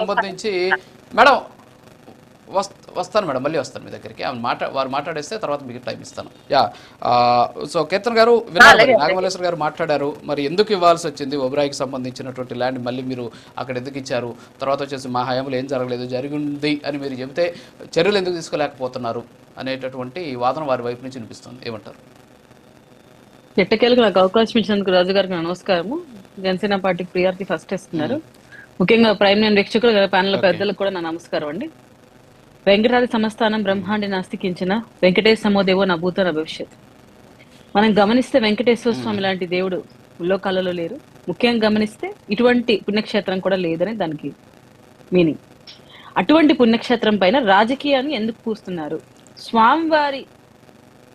సంబంధించి మేడం వస్ వస్తాను మేడం మళ్ళీ వస్తాను మీ దగ్గరికి. ఆమె మాట వారు మాట్లాడేస్తే తర్వాత మీకు టైం ఇస్తాను. యా సో కేతన్ గారు విన్నారు మరి నాగమల్లేశ్వర గారు మాట్లాడారు. మరి ఎందుకు ఇవ్వాల్సి వచ్చింది? ఒబ్రాయికి సంబంధించినటువంటి ల్యాండ్ మళ్ళీ మీరు అక్కడ ఎందుకు ఇచ్చారు? తర్వాత వచ్చేసి మా హయాంలో ఏం జరగలేదు జరిగింది అని మీరు చెబితే చర్యలు ఎందుకు తీసుకోలేకపోతున్నారు అనేటటువంటి వాదన వారి వైపు నుంచి వినిపిస్తుంది. ఏమంటారు? ఎట్టకేలకు నాకు అవకాశం ఇచ్చినందుకు రాజు గారికి నా నమస్కారము. జనసేన పార్టీకి ప్రియారిటీ ఫస్ట్ ఇస్తున్నారు. ముఖ్యంగా ప్రైమ్ నేను వీక్షకులు ప్యానల్ పెద్దలకు కూడా నా నమస్కారం అండి. వెంకటాది సంస్థానం బ్రహ్మాండి నాస్తికించిన వెంకటేశ సమోదేవో నా భూత నా భవిష్యత్. మనం గమనిస్తే వెంకటేశ్వర స్వామి లాంటి దేవుడు లోకాలలో లేరు. ముఖ్యంగా గమనిస్తే ఇటువంటి పుణ్యక్షేత్రం కూడా లేదని దానికి మీనింగ్. అటువంటి పుణ్యక్షేత్రం పైన రాజకీయాన్ని ఎందుకు పూస్తున్నారు? స్వామివారి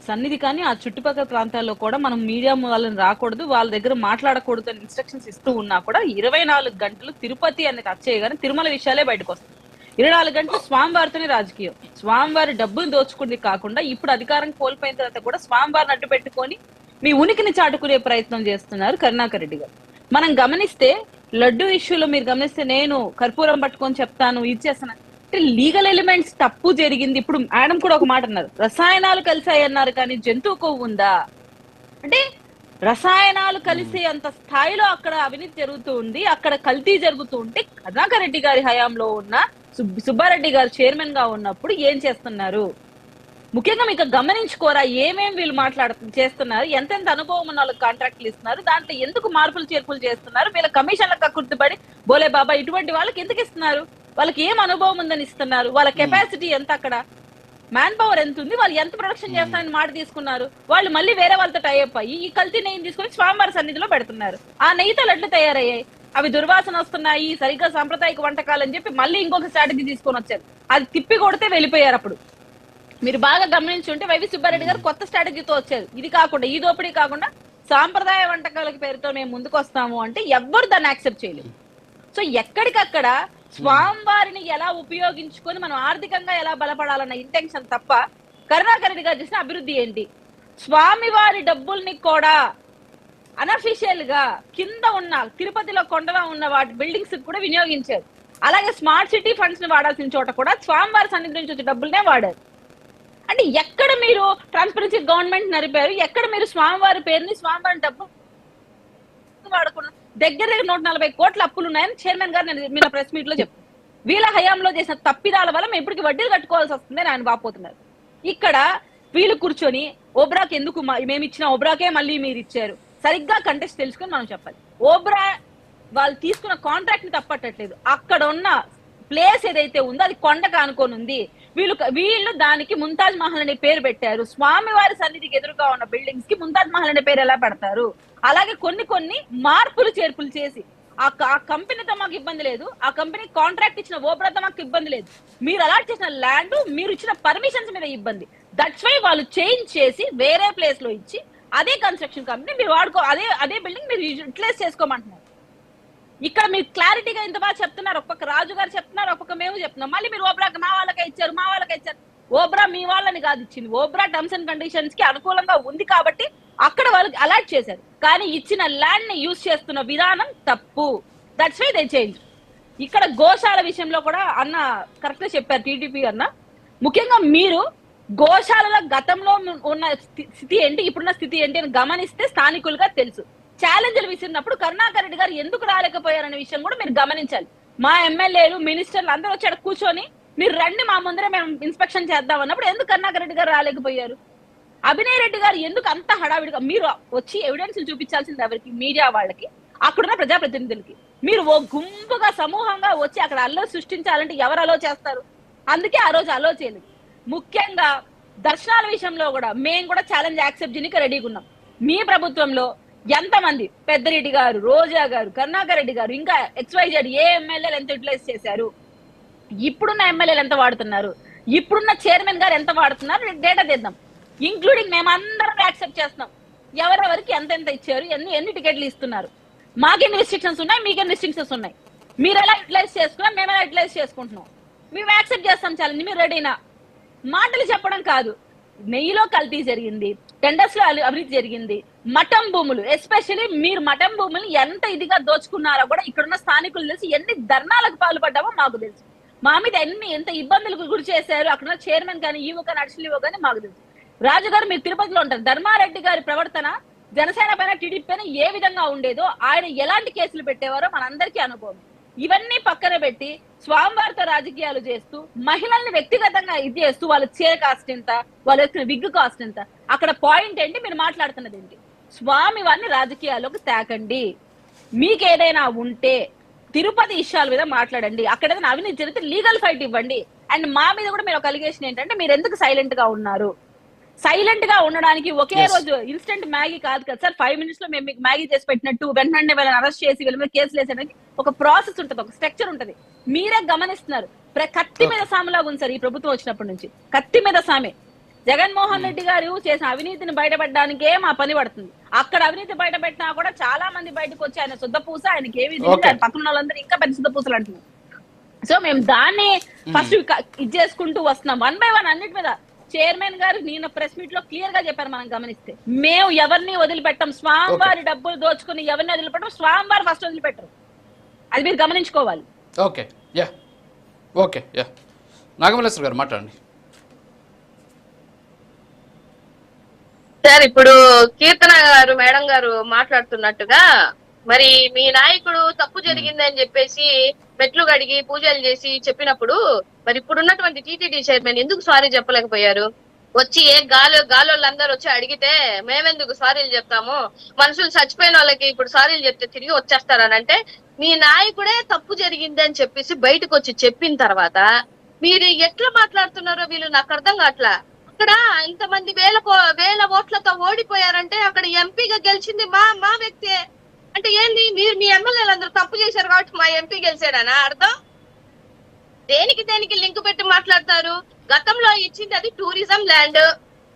సన్నిధి కానీ ఆ చుట్టుపక్కల ప్రాంతాల్లో కూడా మనం మీడియా వాళ్ళని రాకూడదు వాళ్ళ దగ్గర మాట్లాడకూడదు అని ఇన్స్ట్రక్షన్స్ ఇస్తూ ఉన్నా కూడా ఇరవై నాలుగు గంటలు తిరుపతి అని టచ్ చేయగానే తిరుమల విషయాలే బయటకు వస్తాయి. ఇరవై నాలుగు గంటలు స్వామివారితోనే రాజకీయం. స్వామివారి డబ్బులు దోచుకుంది కాకుండా ఇప్పుడు అధికారం కోల్పోయిన తర్వాత కూడా స్వామివారిని అడ్డు పెట్టుకొని మీ ఉనికిని చాటుకునే ప్రయత్నం చేస్తున్నారు కరుణాకర్ రెడ్డి గారు. మనం గమనిస్తే లడ్డు ఇష్యూలో మీరు గమనిస్తే నేను కర్పూరం పట్టుకొని చెప్తాను ఇది చేస్తాను. అంటే లీగల్ ఎలిమెంట్స్ తప్పు జరిగింది. ఇప్పుడు మేడం కూడా ఒక మాట అన్నారు. రసాయనాలు కలిసాయి అన్నారు కానీ జంతువు కొవ్వు ఉందా? అంటే రసాయనాలు కలిసే అంత స్థాయిలో అక్కడ అవినీతి జరుగుతూ ఉంది. అక్కడ కల్తీ జరుగుతూ ఉంటే కరుణాకర్ రెడ్డి గారి హయాంలో ఉన్న సుబ్- సుబ్బారెడ్డి గారు చైర్మన్గా ఉన్నప్పుడు ఏం చేస్తున్నారు? ముఖ్యంగా మీకు గమనించుకోరా ఏమేం వీళ్ళు మాట్లాడు చేస్తున్నారు? ఎంతెంత అనుభవం ఉన్న వాళ్ళకి కాంట్రాక్ట్లు ఇస్తున్నారు? దాంట్లో ఎందుకు మార్పులు చేర్పులు చేస్తున్నారు? వీళ్ళ కమిషన్లకు కక్కుర్తిపడి బోలే బాబా ఇటువంటి వాళ్ళకి ఎందుకు ఇస్తున్నారు? వాళ్ళకి ఏం అనుభవం ఉందని ఇస్తున్నారు? వాళ్ళ కెపాసిటీ ఎంత అక్కడ? మ్యాన్ పవర్ ఎంత ఉంది? వాళ్ళు ఎంత ప్రొడక్షన్ చేస్తారని మాట తీసుకున్నారు? వాళ్ళు మళ్ళీ వేరే వాళ్ళతో టైప్ అయ్యి ఈ కల్తీ నెయ్యిని తీసుకొని స్వామివారి సన్నిధిలో పెడుతున్నారు. ఆ నెయ్యితో లడ్లు తయారయ్యాయి. అవి దుర్వాసన వస్తున్నాయి సరిగ్గా సాంప్రదాయక వంటకాలు అని చెప్పి మళ్ళీ ఇంకొక స్ట్రాటజీ తీసుకొని వచ్చారు. అది తిప్పి కొడితే వెళ్ళిపోయారు అప్పుడు. మీరు బాగా గమనించుంటే వైవి సుబ్బారెడ్డి గారు కొత్త స్ట్రాటజీతో వచ్చారు. ఇది కాకుండా ఈ దోపిడీ కాకుండా సాంప్రదాయ వంటకాలకి పేరుతో మేము ముందుకు వస్తాము అంటే ఎవ్వరు దాన్ని యాక్సెప్ట్ చేయలేదు. సో ఎక్కడికక్కడ స్వామివారిని ఎలా ఉపయోగించుకొని మనం ఆర్థికంగా ఎలా బలపడాలన్న ఇంటెన్షన్ తప్ప కరుణాకర్ రెడ్డి గారు చేసిన అభివృద్ధి ఏంటి? స్వామివారి డబ్బుల్ని కూడా అనఫిషియల్గా కింద ఉన్న తిరుపతిలో కొండలో ఉన్న వాటి బిల్డింగ్స్ కూడా వినియోగించారు. అలాగే స్మార్ట్ సిటీ ఫండ్స్ని వాడాల్సిన చోట కూడా స్వామివారి సన్నిధి నుంచి వచ్చే డబ్బులనే వాడారు. అంటే ఎక్కడ మీరు ట్రాన్స్పరెన్సీ గవర్నమెంట్ నడిపారు ఎక్కడ మీరు స్వామివారి పేరుని స్వామివారి డబ్బు వాడకుండా దగ్గర దగ్గర నూట నలభై కోట్ల అప్పులు ఉన్నాయని చైర్మన్ గారు నేను మీరు ప్రెస్ మీట్లో చెప్పు వీళ్ళ హయాంలో చేసిన తప్పిదాల వల్ల మేము ఇప్పటికి వడ్డీలు కట్టుకోవాల్సి వస్తుంది అని ఆయన వాపోతున్నారు. ఇక్కడ వీళ్ళు కూర్చొని ఓబ్రాకి ఎందుకు మేము ఇచ్చిన ఓబ్రాకే మళ్ళీ మీరు ఇచ్చారు? సరిగ్గా కంటెస్ట్ తెలుసుకొని మనం చెప్పాలి. ఓబ్రా వాళ్ళు తీసుకున్న కాంట్రాక్ట్ని తప్పట్టట్లేదు. అక్కడ ఉన్న ప్లేస్ ఏదైతే ఉందో అది కొండ కానుకొని ఉంది. వీళ్ళు వీళ్ళు దానికి ముంతాజ్ మహల్ అనే పేరు పెట్టారు. స్వామివారి సన్నిధికి ఎదురుగా ఉన్న బిల్డింగ్స్కి ముంతాజ్ మహల్ అనే పేరు ఎలా పెడతారు? అలాగే కొన్ని కొన్ని మార్పులు చేర్పులు చేసి ఆ కంపెనీతో మాకు ఇబ్బంది లేదు ఆ కంపెనీ కాంట్రాక్ట్ ఇచ్చిన ఓబ్రాతో మాకు ఇబ్బంది లేదు. మీరు అలాట్ చేసిన ల్యాండ్ మీరు ఇచ్చిన పర్మిషన్స్ మీద ఇబ్బంది. దట్స్ వై వాళ్ళు చేంజ్ చేసి వేరే ప్లేస్లో ఇచ్చి అదే కన్స్ట్రక్షన్ కంపెనీ మీరు వాడుకో అదే అదే బిల్డింగ్ మీరు యూటిలైజ్ చేసుకోమంటున్నారు. ఇక్కడ మీరు క్లారిటీగా ఇంత బాగా చెప్తున్నారు. ఒక్కొక్క రాజు గారు చెప్తున్నారు ఒక్కొక్క మేము చెప్తున్నాం. మళ్ళీ మీరు ఓబ్రాకి మా వాళ్ళకే ఇచ్చారు మా వాళ్ళకే ఇచ్చారు. ఓబ్రా మీ వాళ్ళని కాదు ఇచ్చింది. ఓబ్రా టర్మ్స్ అండ్ కండిషన్స్కి అనుకూలంగా ఉంది కాబట్టి అక్కడ వాళ్ళకి అలాట్ చేశారు. కానీ ఇచ్చిన ల్యాండ్ని యూజ్ చేస్తున్న విధానం తప్పు. దట్స్ వై దే చేంజ్ ఇక్కడ గోశాల విషయంలో కూడా అన్న కరెక్ట్గా చెప్పారు టీడీపీ అన్న. ముఖ్యంగా మీరు గోశాలల గతంలో ఉన్న స్థితి ఏంటి ఇప్పుడున్న స్థితి ఏంటి అని గమనిస్తే స్థానికులుగా తెలుసు. ఛాలెంజ్లు విసిరినప్పుడు కరుణాకర్ రెడ్డి గారు ఎందుకు రాలేకపోయారనే విషయం కూడా మీరు గమనించాలి. మా ఎమ్మెల్యేలు మినిస్టర్లు అందరూ వచ్చాడు కూర్చొని మీరు రండి మా ముందరే మేము ఇన్స్పెక్షన్ చేద్దాం అన్నప్పుడు ఎందుకు కరుణాకర్ రెడ్డి గారు రాలేకపోయారు? అభినయ్ రెడ్డి గారు ఎందుకు అంత హడావిడిగా మీరు వచ్చి ఎవిడెన్స్ చూపించాల్సింది ఎవరికి? మీడియా వాళ్ళకి అక్కడున్న ప్రజాప్రతినిధులకి. మీరు ఓ గుంపుగా సమూహంగా వచ్చి అక్కడ అల్లో సృష్టించాలంటే ఎవరు అలో చేస్తారు? అందుకే ఆ రోజు అలో చేయలేదు. ముఖ్యంగా దర్శనాల విషయంలో కూడా మేము కూడా ఛాలెంజ్ యాక్సెప్ట్ చేయడానికి రెడీగా ఉన్నాం. మీ ప్రభుత్వంలో ఎంతమంది? పెద్దరెడ్డి గారు రోజా గారు కరుణాకర్ రెడ్డి గారు ఇంకా ఎక్స్వైజెడ్ ఏ ఎమ్మెల్యేలు ఎంత యూటిలైజ్ చేశారు? ఇప్పుడున్న ఎమ్మెల్యేలు ఎంత వాడుతున్నారు? ఇప్పుడున్న చైర్మన్ గారు ఎంత వాడుతున్నారు? డేటా తెద్దాం. ఇంక్లూడింగ్ మేమందరం యాక్సెప్ట్ చేస్తున్నాం. ఎవరెవరికి ఎంత ఎంత ఇచ్చారు? ఎన్ని ఎన్ని టికెట్లు ఇస్తున్నారు? మాకెన్ని రిస్ట్రిక్షన్స్ ఉన్నాయి? మీకెన్ని రిస్ట్రిక్షన్స్ ఉన్నాయి? మీరు ఎలా యూటిలైజ్ చేసుకున్నా మేము ఎలా యూటిలైజ్ చేసుకుంటున్నాం? మేము యాక్సెప్ట్ చేస్తాం ఛాలెంజ్ మీరు రెడీనా మాటలు చెప్పడం కాదు. నెయ్యిలో కల్తీ జరిగింది. టెండర్స్లో అభివృద్ధి జరిగింది. మఠం భూములు ఎస్పెషల్లీ మీరు మఠం భూములు ఎంత ఇదిగా దోచుకున్నారో కూడా ఇక్కడున్న స్థానికులు తెలిసి ఎన్ని ధర్నాలకు పాల్పడ్డామో మాకు తెలుసు. మా మీద ఎన్ని ఎంత ఇబ్బందులకు గురి చేశారు అక్కడ చైర్మన్ కానీ ఈవో కానీ అడిషనల్ ఈవో కానీ మాకు తెలుసు. రాజు గారు మీరు తిరుపతిలో ఉంటారు. ధర్మారెడ్డి గారి ప్రవర్తన జనసేన పైన టీడీపీ పైన ఏ విధంగా ఉండేదో ఆయన ఎలాంటి కేసులు పెట్టేవారో మనందరికీ అనుభవం. ఇవన్నీ పక్కన పెట్టి స్వామివారితో రాజకీయాలు చేస్తూ మహిళల్ని వ్యక్తిగతంగా ఇది చేస్తూ వాళ్ళ చీర కాస్ట్ ఎంత వాళ్ళు వేసుకున్న విగ్గు కాస్ట్ ఎంత అక్కడ పాయింట్ ఏంటి? మీరు మాట్లాడుతున్నది ఏంటి? స్వామి వారిని రాజకీయాల్లోకి తేకండి. మీకు ఏదైనా ఉంటే తిరుపతి విషయాల మీద మాట్లాడండి. అక్కడ ఏదైనా అవినీతి జరిగితే లీగల్ ఫైట్ ఇవ్వండి. అండ్ మా మీద కూడా మీరు ఒక అలిగేషన్ ఏంటంటే మీరు ఎందుకు సైలెంట్గా ఉన్నారు? సైలెంట్గా ఉండడానికి ఒకే. రోజు ఇన్స్టెంట్ మ్యాగీ కాదు కదా సార్. ఫైవ్ మినిట్స్లో మేము మీకు మ్యాగీ చేసి పెట్టినట్టు వెంటనే వీళ్ళని అరెస్ట్ చేసి వీళ్ళ మీద కేసులు వేసేదానికి ఒక ప్రాసెస్ ఉంటుంది ఒక స్ట్రక్చర్ ఉంటది. మీరే గమనిస్తున్నారు. కత్తి మీద సామెలాగా ఉంది సార్ ఈ ప్రభుత్వం వచ్చినప్పటి నుంచి. కత్తి మీద సామె. జగన్మోహన్ రెడ్డి గారు చేసిన అవినీతిని బయటపడడానికే మా పని పడుతుంది. అక్కడ అవినీతి బయట పెట్టినా కూడా చాలా మంది బయటకు వచ్చి ఆయన శుద్ధ పూస ఆయనకి ఏమి పక్కన వాళ్ళందరూ ఇంకా పెద్ద శుద్ధ పూసలు అంటున్నారు. సో మేము దాన్ని ఫస్ట్ ఇది చేసుకుంటూ వస్తున్నాం. వన్ బై వన్ అన్నిటి మీద. చైర్మన్ గారు నేను ప్రెస్ మీట్లో క్లియర్గా చెప్పారు మనం గమనిస్తే. మేము ఎవరిని వదిలిపెట్టాం? స్వామివారి డబ్బులు దోచుకుని ఎవరిని వదిలిపెట్టం? స్వామివారు ఫస్ట్ వదిలిపెట్టరు. అది మీరు గమనించుకోవాలి. Okay. Yeah. Okay. Yeah. Nagamalleswara garu మాట్లాడండి. సార్ ఇప్పుడు కీర్తన గారు మేడం గారు మాట్లాడుతున్నట్టుగా మరి మీ నాయకుడు తప్పు జరిగిందని చెప్పేసి మెట్లు కడిగి పూజలు చేసి చెప్పినప్పుడు మరి ఇప్పుడున్నటువంటి టీటీడీ చైర్మన్ ఎందుకు సారీ చెప్పలేకపోయారు? వచ్చి ఏ గాలి గాలోళ్ళందరూ వచ్చి అడిగితే మేమెందుకు సారీలు చెప్తాము? మనుషులు చచ్చిపోయిన వాళ్ళకి ఇప్పుడు సారీలు చెప్తే తిరిగి వచ్చేస్తారని అంటే మీ నాయకుడే తప్పు జరిగింది అని చెప్పేసి బయటకు వచ్చి చెప్పిన తర్వాత మీరు ఎట్లా మాట్లాడుతున్నారో వీళ్ళు నాకు అర్థం కావట్లా? అక్కడ ఇంతమంది వేల వేల ఓట్లతో ఓడిపోయారంటే అక్కడ ఎంపీగా గెలిచింది మా మా వ్యక్తే. అంటే ఏంది? మీరు మీ ఎమ్మెల్యేలు అందరూ తప్పు చేశారు కాబట్టి మా ఎంపీ గెలిచాడనా? అర్థం? దేనికి దేనికి లింక్ పెట్టి మాట్లాడతారు? గతంలో ఇచ్చింది అది టూరిజం ల్యాండ్.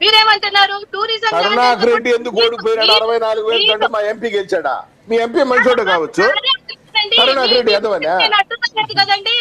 మీరేమంటున్నారు? టూరిజం ల్యాండ్ కరుణాకర్ రెడ్డి ఎందుకు ఓడిపోయినాడు అరవై నాలుగు వేలు కంటే మా ఎంపీ గెలిచాడా? మీ ఎంపీ మంచోడు కావచ్చు. కరుణాకర్ రెడ్డి ఎదవనా? నేను అడ్డుకోలేదు కదండి.